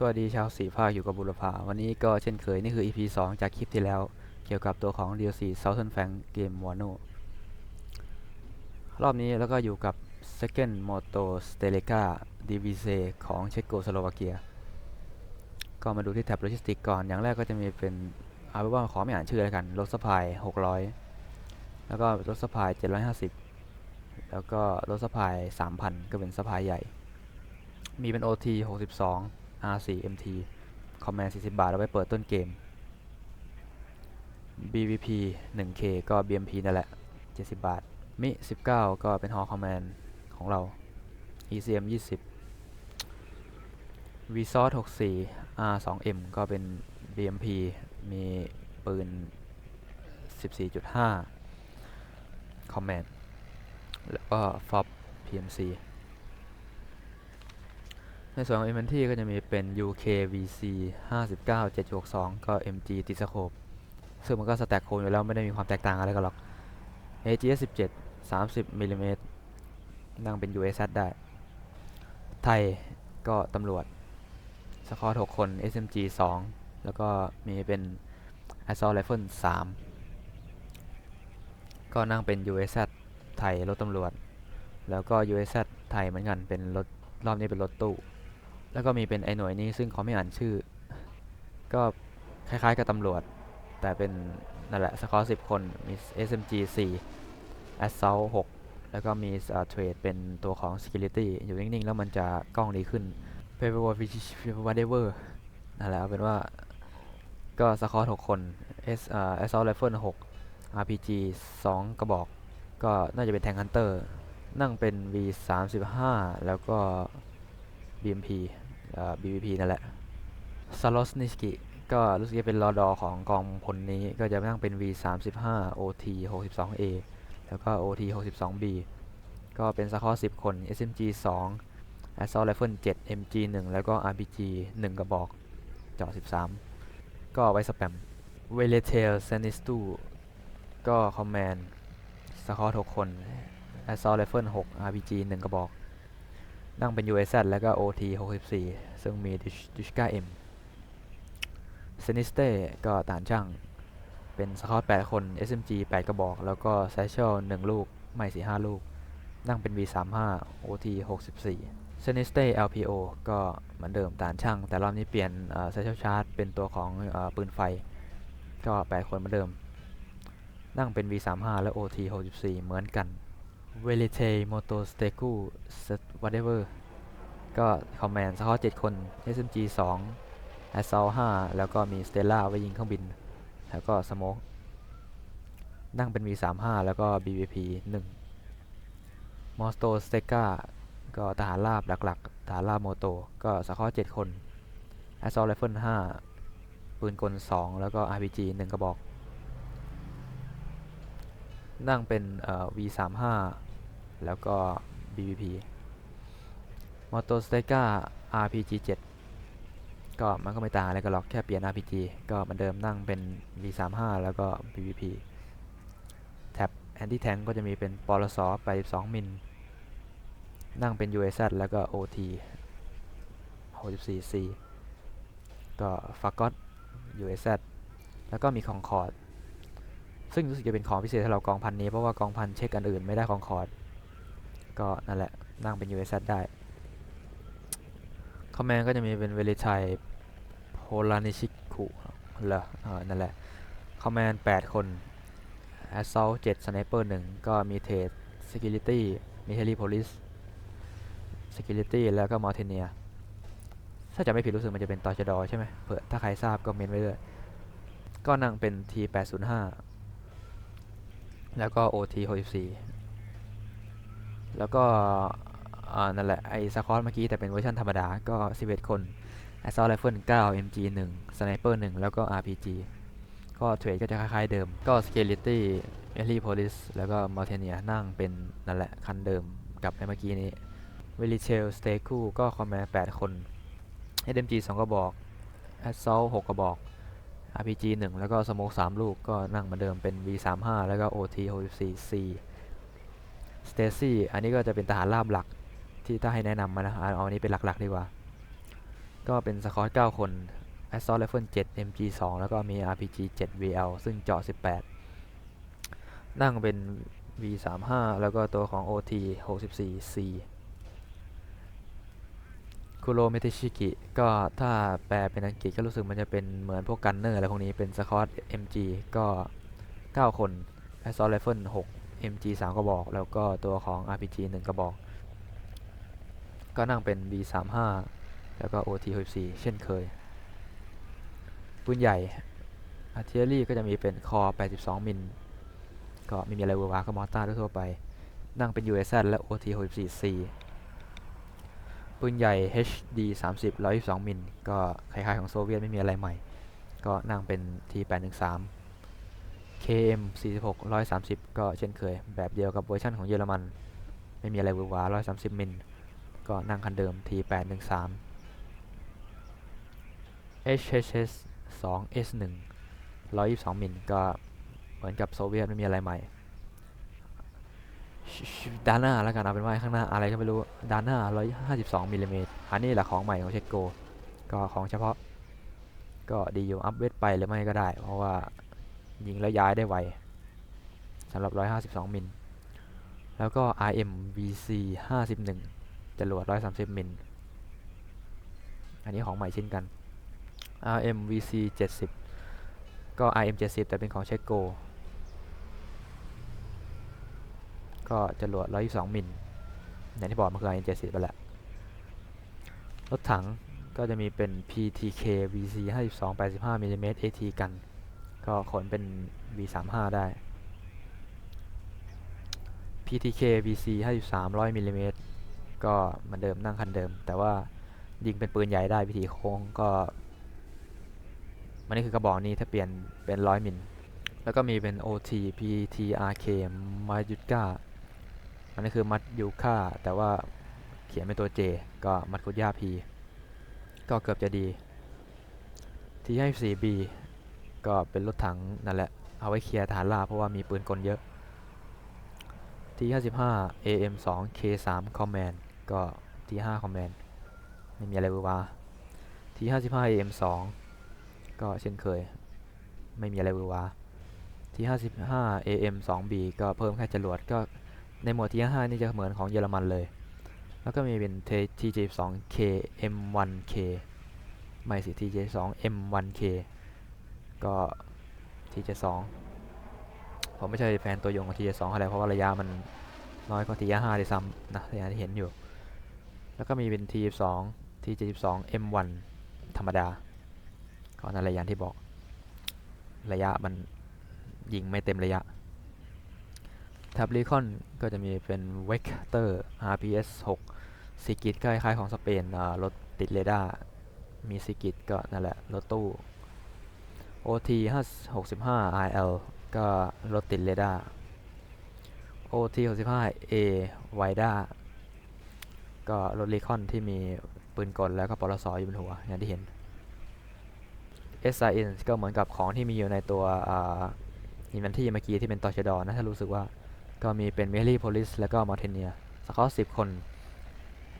สวัสดีชาวสีภาคอยู่กับบุรพาวันนี้ก็เช่นเคย นี่คือ EP 2 จากคลิปที่แล้ว เกี่ยวกับตัวของ DLC Southern Frank เกม Wano รอบนี้แล้วก็อยู่กับ Second Moto Steleka DVC ของเชโกสโลวาเกีย ก็มาดูที่แท็บโลจิสติกก่อน อย่างแรกก็จะมีเป็นเอาเป็นว่าขอไม่อ่านชื่อแล้วกันรถสปาย 600 แล้วก็รถสปาย 750 แล้วก็รถสปาย 3,000 ก็เป็นสปายใหญ่ มีเป็น OT 62 R4 MT คอมแมน40 บาท เอาไว้เปิดต้นเกม BVP 1K ก็ BMP นั่นแหละ 70 บาท มิ 19 ก็เป็นฮอคอมแมนของเรา ECM 20 VSOT 64 R2M ก็เป็น BMP มีปืน 14.5คอมแมนแล้วก็ FOB PMC ในส่วนของ Inventory ก็จะมีเป็น UKVC 59 762 ก็ MG ติดสโคปซึ่งมันก็สแต็กโคนอยู่แล้วไม่ได้มีความแตกต่างอะไรกันหรอก AGS 17 30มิลลิเมตรนั่งเป็น USZ ได้ ไทยก็ตำรวจ สกอร์6คน SMG 2 แล้วก็มีเป็น Assault Rifle 3 ก็นั่งเป็น USZ ไทยรถตำรวจ แล้วก็ USZ ไทยเหมือนกันเป็นรถรอบนี้เป็นรถตู้ แล้วก็มีเป็นไอหน่วยนี้ซึ่งเขาไม่อ่านชื่อ ก็คล้ายๆกับตำรวจ แต่เป็นนั่นแหละสกอร์10คน มี SMG 4 Assault 6 แล้วก็มีเทรดเป็นตัวของ Security อยู่นิ่ง ๆ แล้วมันจะกล้องดีขึ้น Paperwork Whatever นั่นแหละเอาเป็นว่าก็สกอร์6คน S อ่า Assault Rifle 6 RPG 2 กระบอก ก็น่าจะเป็น Tank Hunter นั่งเป็น V 3 5 แล้วก็ BMP อ่า BVP นั่นแหละซา l ลสนิสกิก็รู้สึกจะเป็นรอดอของกองพลนี้ก็จะนั่งเป็น V 3 5 OT 62A แล้วก็ OT 62B ก็เป็นสกอร์10 คน SMG 2 Assault Rifle 7 MG 1 แล้วก็ RPG 1 กระบอกเจาะ13 ก็ไว้สแปม v e l e t a i l Sanistu ก็คอมแมนสกอร์6คน Assault Rifle 6 RPG 1 กระบอก นั่งเป็น USZ แล้วก็ OT 64 ซึ่งมีดิชกา M เซนิสเต้ก็ฐานช่าง เป็นสกอต8คน SMG 8 กระบอก แล้วก็ไซเชล1ลูก ไม่4 5 ลูก นั่งเป็น V35 OT 64เซนิสเต้ LPO ก็เหมือนเดิมฐานช่าง แต่รอบนี้เปลี่ยนไซเชลชาร์จเป็นตัวของอปืนไฟ ก็ 8 คนเหมือนเดิม นั่งเป็น V35 และ OT 64 เหมือนกันเวลเทโมโตสเตกู ตเอเวอร์ก็คอมแมนสกอร์7คน SMG 2 Assault 5 แล้วก็มี Stella ไว้ยิงเครื่องบิน แล้วก็สโมกนั่งเป็น V35 แล้วก็ BVP 1มอสโตสเตกาก็ทหารราบหลักๆทหารราบโมโต ก็สกอร์7คน Assault Rifle 5 ปืนกล 2 แล้วก็ RPG 1 กระบอก นั่งเป็น V35 แล้วก็ BVP มอโตสเตก้า RPG 7 ก็มันก็ไม่ต่างอะไรกันหรอกแค่เปลี่ยน RPG ก็เหมือนเดิมนั่งเป็น V35 แล้วก็ BVP แท็บ Anti Tank ก็จะมีเป็นปลส82มิล นั่งเป็น USZ แล้วก็ OT 64C ก็ฟากอต USZ แล้วก็มีคองคอร์ด ซึ่งรู้สึกจะเป็นของพิเศษสำหรับกองพันนี้เพราะว่ากองพันเช็คอันอื่นไม่ได้คองคอร์ด ก็นั่นแหละนั่งเป็น USZ ได้ คอมแมนก็จะมีเป็นเวลิชัยโพลานิชิคุเหรอเออนั่นแหละคอมแมน8คน Assault 7 Sniper 1 ก็มีเทส Security Military Police Security แล้วก็ Mountaineer ถ้าจะไม่ผิดรู้สึกมันจะเป็นตอชดอใช่ไหมเผื่อถ้าใครทราบก็เมนไว้เลย ก็นั่งเป็น T805 แล้วก็ OT 64 แล้วก็ อ่านั่นแหละ ไอ้สคอตเมื่อกี้แต่เป็นเวอร์ชันธรรมดา ก็ 11 คน Assault Rifle 9 MG 1 Sniper 1แล้วก็ RPG ก็เทรดก็จะคล้ายๆเดิม ก็ Security Military Police แล้วก็ Mountaineer นั่งเป็นนั่นแหละ คันเดิมกับในเมื่อกี้นี้ v e l i c h e l s t a k u ก็คอมแมน8คน SMG 2กระบอก Assault 6กระบอก RPG 1 แล้วก็สโมก3ลูกก็นั่งเหมือนเดิมเป็น V35 แล้วก็ OT 64 C Stacy อันนี้ก็จะเป็นทหารราบหลัก ที่ถ้าให้แนะนำมานะเอาอันนี้เป็นหลักๆดีกว่า ก็เป็นสควอต9คน Assault Rifle 7 MG 2แล้วก็มี RPG 7 VL ซึ่งเจาะ18 นั่งเป็น V35 แล้วก็ตัวของ OT 64 C คุโรเมเทชิกิก็ถ้าแปลเป็นอังกฤษก็รู้สึกมันจะเป็นเหมือนพวกกันเนอร์อะไรพวกนี้เป็นสควอต MG ก็ 9 คน Assault Rifle 6 MG 3 กระบอก แล้วก็ตัวของ RPG 1 กระบอก ก็นั่งเป็น V35 แล้วก็ OT 64 เช่นเคย ปืนใหญ่ Artillery ก็จะมีเป็นคอ 82 มิล ก็ไม่มีอะไรเวอร์วาก็มอร์ตาร์ทั่วไป นั่งเป็น USZ และ OT 64 C ปืนใหญ่ HD 30 122 มิล ก็คล้ายๆของโซเวียตไม่มีอะไรใหม่ ก็นั่งเป็น T 813 KM 46 130 ก็เช่นเคย แบบเดียวกับเวอร์ชันของเยอรมัน ไม่มีอะไรเวอร์วา130 มิล ก็นั่งคันเดิม T 813 HHS 2 S 1 122มิลก็เหมือนกับโซเวียตไม่มีอะไรใหม่ด้านหน้าแล้วกันเอาเป็นว่าข้างหน้าอะไรก็ไม่รู้ด้านหน้า 152มิลลิเมตรอันนี้แหละของใหม่ของเชโก ก็ของเฉพาะ ก็ดีอยู่อัพเวทไปหรือไม่ก็ได้ เพราะว่ายิงแล้วย้ายได้ไวสำหรับ 152มิลแล้วก็ RM VC 51 จรวด130 มิล อันนี้ของใหม่เช่นกัน RM VC 70 ก็ RM 70 แต่เป็นของเชโก ก็จรวด122 มิลอย่างที่บอกมันคือ RM 70ไปแหละรถถังก็จะมีเป็น PTK VC 52 85มิลลิเมตร AT กัน ก็ขนเป็น V35 ได้ PTK VC 53 100มิลลิเมตร ก็เหมือนเดิมนั่งคันเดิม แต่ว่ายิงเป็นปืนใหญ่ได้วิธีโค้งก็ มันนี่คือกระบอกนี้ถ้าเปลี่ยนเป็นร้อยมิลแล้วก็มีเป็น OT PTRK มายุดก้าอันนี้คือมัดยูค่าแต่ว่าเขียนเป็นตัว J ก็มัดคุดย่า P ก็เกือบจะดี T54B ก็เป็นรถถังนั่นแหละ เอาไว้เคลียร์ฐานล่าเพราะว่ามีปืนกลเยอะ T55 AM2 K3 Command ก็ T5 Command ไม่มีอะไรวอร์วา T55 AM2 ก็เช่นเคย ไม่มีอะไรวอร์วา T55 AM2B ก็เพิ่มแค่จรวดก็ในหมวด T55 นี่จะเหมือนของเยอรมันเลย แล้วก็มีเป็น TJ2K M1K ไม่สิ TJ2 M1K ก็ TJ2 ผมไม่ใช่แฟนตัวยงของ TJ2 อะไรเพราะว่าระยะมันน้อยกว่า TJ5 เลยซ้ำนะอย่างที่เห็นอยู่ แล้วก็มีเป็น TJ2 TJ2 M1 ธรรมดาก็นั่นแหละย่างที่บอก ระยะมันยิงไม่เต็มระยะทับรีคอนก็จะมีเป็นเวกเตอร์ RPS 6ซิกิตก็คล้ายๆของสเปนรถติดเรดาร์มีซิกิตก็นั่นแหละ รถตู้ OT 65 RL ก็รถติดเรดาร์ OT 65 A ไวด้า ก็รถรีคอนที่มีปืนกลแล้วก็ปลสออยู่บนหัวอย่างที่เห็น SIN ก็เหมือนกับของที่มีอยู่ในตัวอินเวนที่เมื่อกี้ที่เป็นตอชดอนะถ้ารู้สึกว่าก็มีเป็น m e l i p o l i s แล้วก็มอเทเนียสกอร์10คน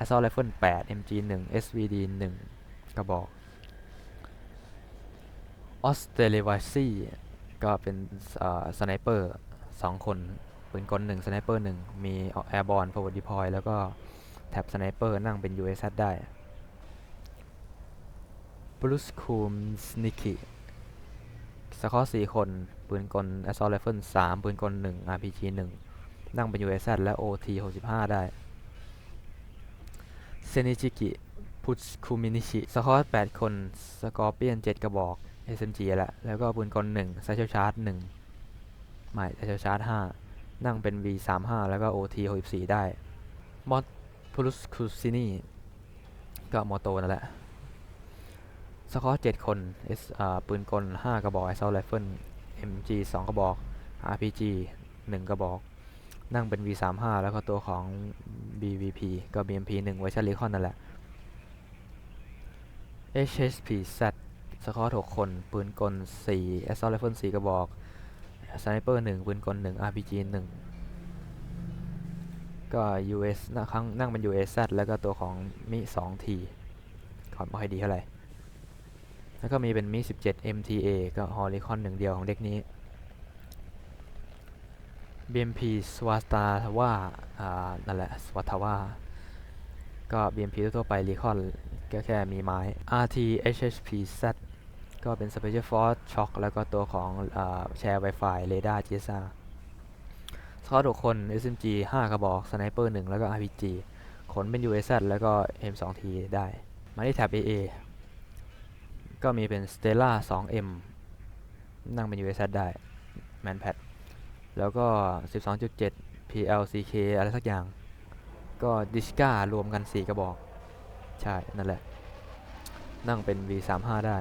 Assault Rifle 8 MG 1 SVD 1 กระบอก ออสเตรเลียไซีก็เป็นสไนเปอร์2คนปืนกล1สไนเปอร์1มี Airborne Forward Deploy แล้วก็ แท็บสไนเปอร์นั่งเป็น USZ ได้บรูซคูมสนิกิสกอร์4คน ปืนกล Assault Rifle 3ปืนกล1 RPG 1นั่งเป็น USZ และ OT 65 ได้ เซนิจิกิ พุชคุมินิชิ สกอร์8คน สกอร์เปียน7กระบอก SMG แหละ แล้วก็ปืนกล1ไซเชลชาร์จ1ไม่ไซเชลชาร์จ5นั่งเป็น V35 แล้วก็ OT 64 ได้ มอส พูลุสคูซินีก็มอโตนั่นแหละสกอร์7คน S อ่าปืนกล5กระบอก Assault Rifle MG 2กระบอก RPG 1กระบอก นั่งเป็น V35 แล้วก็ตัวของ BVP ก็ BMP 1เวอร์ชันรีคอนนั่นแหละ HHP Z สกอร์6คน ปืนกล4 Assault Rifle 4กระบอก Sniper 1ปืนกล1 RPG 1 ก็ US นะครั้งนั่งเป็น USZ แล้วก็ตัวของมิ 2T ก็ก่อนไม่ค่อยดีเท่าไหร่ แล้วก็มีเป็นมี17 MTA ก็ฮอลิคอนหนึ่งเดียวของเด็กนี้ BMP สวาตาว่าอ่า นั่นแหละสวาตาว่าก็ BMP ทั่วไปรีคอนก็แค่มีไม้ RT HHP Z ก็เป็น Special Force Shock แล้วก็ตัวของอาแชร์ Wi-Fi เรดาร์ GSR สกอต6คน SMG 5 กระบอก Sniper 1แล้วก็ RPG ขนเป็น UAZ แล้วก็ M2T ได้ มาที่แท็บ AA ก็มีเป็น Stella 2M นั่งเป็น UAZ ได้ Manpad แล้วก็ 12.7 PLCK อะไรสักอย่าง ก็ดิสก้ารวมกัน 4 กระบอก ใช่ นั่นแหละ นั่งเป็น V35 ได้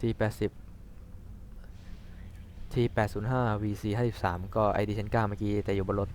T80 T805 VC53 ก็ไอดิเชนก้าเมื่อกี้แต่อยู่บนรถ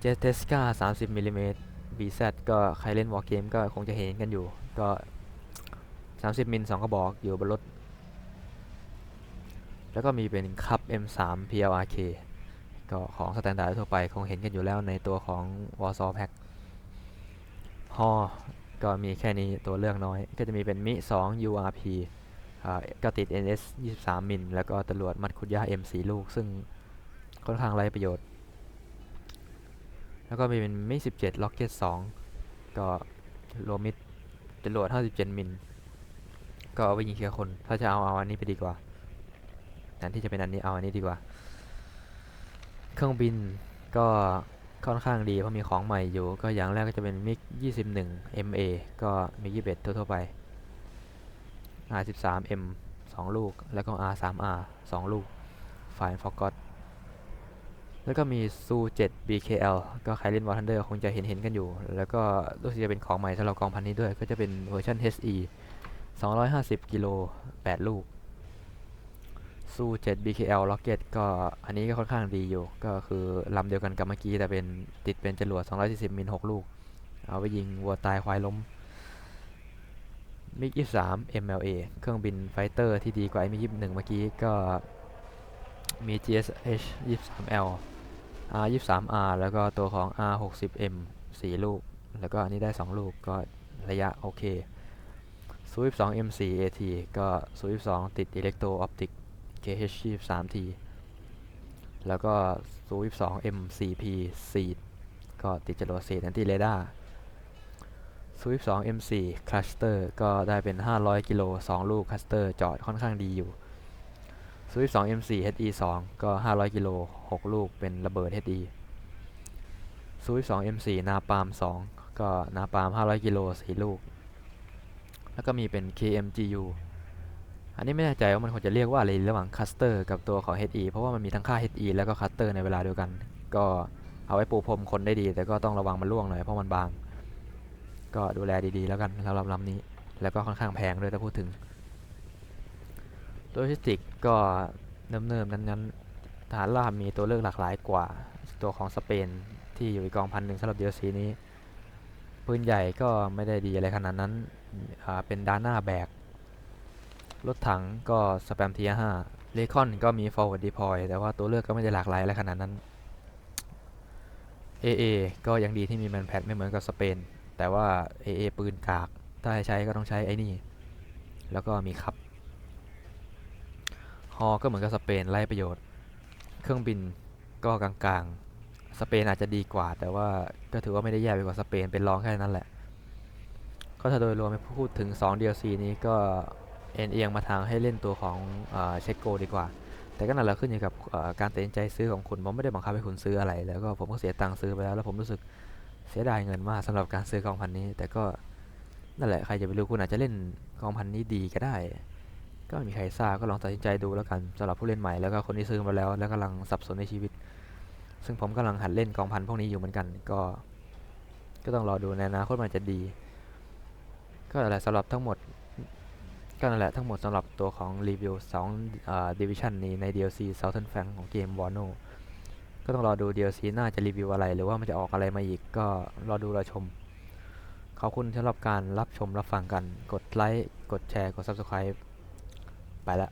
เจสเทสกา30มิลลิเมตร BZ ก็ใครเล่นวอ r เกมก็คงจะเห็นกันอยู่ ก็ 30 มิล2กระบอกอยู่บนรถ แล้วก็มีเป็นคัพ M3 PLRK ก็ของสแตนดาร์ดทั่วไปคงเห็นกันอยู่แล้วในตัวของ Warsaw Pack ฮอก็มีแค่นี้ตัวเลือกน้อย ก็จะมีเป็นมิ 2 URP ก็ติด NS 23มิลแล้วก็ตรวจมัดคุดยา M 4 ลูก ซึ่งค่อนข้างไร้ประโยชน์ แล้วก็มีเป็นมิ17 Rocket 2ก็รวมมิดจรวด57มิลก็เอาไว้ยิงเคลียร์คน ถ้าจะเอาเอาอันนี้ไปดีกว่าแทนที่จะเป็นอันนี้เอาอันนี้ดีกว่า เครื่องบินก็ค่อนข้างดีเพราะมีของใหม่อยู่ ก็อย่างแรกก็จะเป็นมิก21 MA ก็มิก21ทั่วๆไป R13M 2 ลูก แล้วก็ R3R 2 ลูกฝ่ายฟอกอตแล้วก็มีซู7 BKL ก็ใครเล่นวอ r ทันเดอร์คงจะเห็นเห็นกันอยู่ แล้วก็รู้สึกจะเป็นของใหม่สำหรับกองพันนี้ด้วย ก็จะเป็นเวอร์ชัน HE 250 กิโล 8 ลูกซู7 BKL Rocket ก็อันนี้ก็ค่อนข้างดีอยู่ ก็คือลำเดียวกันกับเมื่อกี้แต่เป็นติดเป็นจรวด240มิล6ลูก เอาไปยิงวัวตายควายล้ม มิก23 MLA เครื่องบินไฟเตอร์ที่ดีกว่าไอ้มิก21เมื่อกี้ก็มี GSH 23L R 23R แล้วก็ตัวของ R 60M 4 ลูก แล้วก็อันนี้ได้ 2 ลูกก็ระยะโอเคซู22 M4 AT ก็ซู22ติด Electro Optic KH 23T แล้วก็ซู22 M4P 4ก็ติดจรวดเศษแอนตี้เรดาร์ ซู22 M4 Cluster ก็ได้เป็น 500 กิโล 2 ลูก Cluster จอดค่อนข้างดีอยู่ซู22 M4 HE 2ก็ 500 กิโล 6 ลูกเป็นระเบิด HE ซู22 M4 นาปาม 2 ก็นาปาม 500 กิโล 4 ลูก แล้วก็มีเป็น KMGU อันนี้ไม่แน่ใจว่ามันควรจะเรียกว่าอะไรระหว่าง Cluster กับตัวของ HE เพราะว่ามันมีทั้งค่า HE แล้วก็ Cluster ในเวลาเดียวกัน ก็เอาไว้ปูพรมคนได้ดี แต่ก็ต้องระวังมันล่วงหน่อยเพราะมันบาง ก็ดูแลดีๆแล้วกันสำหรับลำนี้ แล้วก็ค่อนข้างแพงด้วยถ้าพูดถึงโลจิสติกก็เนิ่มๆนั้นๆฐานราบมีตัวเลือกหลากหลายกว่าตัวของสเปนที่อยู่อีกองพันหนึ่งสำหรับ DLC นี้ปืนใหญ่ก็ไม่ได้ดีอะไรขนาดนั้นเป็นด้านหน้าแบก รถถังก็สแปมทีห้าเลคอนก็มี forward deploy แต่ว่าตัวเลือกก็ไม่ได้หลากหลายอะไรขนาดนั้น AA ก็ยังดีที่มีแมนแพดไม่เหมือนกับสเปน แต่ว่า AA ปืนกาก ถ้าให้ใช้ก็ต้องใช้ไอ้นี่ แล้วก็มีขับ ฮอก็เหมือนกับสเปนไร้ประโยชน์ เครื่องบินก็กลางๆ สเปนอาจจะดีกว่า แต่ว่าก็ถือว่าไม่ได้แย่ไปกว่าสเปนเป็นรองแค่นั้นแหละ ก็ถ้าโดยรวมไปพูดถึง 2 DLC นี้ก็เอ็นเอียงมาทางให้เล่นตัวของเช็คโกดีกว่า แต่ก็นั่นแหละขึ้นอยู่กับการตัดสินใจซื้อของคุณผมไม่ได้บังคับให้คุณซื้ออะไร แล้วก็ผมก็เสียตังค์ซื้อไปแล้วแล้วผมรู้สึก เสียดายเงินมากสำหรับการซื้อกองพันนี้ แต่ก็นั่นแหละใครจะไปรู้คุณอาจจะเล่นกองพันนี้ดีก็ได้ ก็ไม่มีใครทราบก็ลองตัดสินใจดูแล้วกันสำหรับผู้เล่นใหม่แล้วก็คนที่ซื้อมาแล้ว แล้วกำลังสับสนในชีวิต ซึ่งผมกำลังหัดเล่นกองพันพวกนี้อยู่เหมือนกัน ก็ ก็ต้องรอดูในอนาคตมันจะดี ก็นั่นแหละสำหรับทั้งหมดก็นั่นแหละทั้งหมดสำหรับตัวของรีวิว2อ่อ Division นี้ใน DLC Southern Frank ของเกม Wano ก็ต้องรอดู DLC หน้าจะรีวิวอะไร หรือว่ามันจะออกอะไรมาอีกก็รอดูรอชม ขอบคุณสำหรับการรับชมรับฟังกัน กดไลค์ กดแชร์ กด Subscribe ไปละ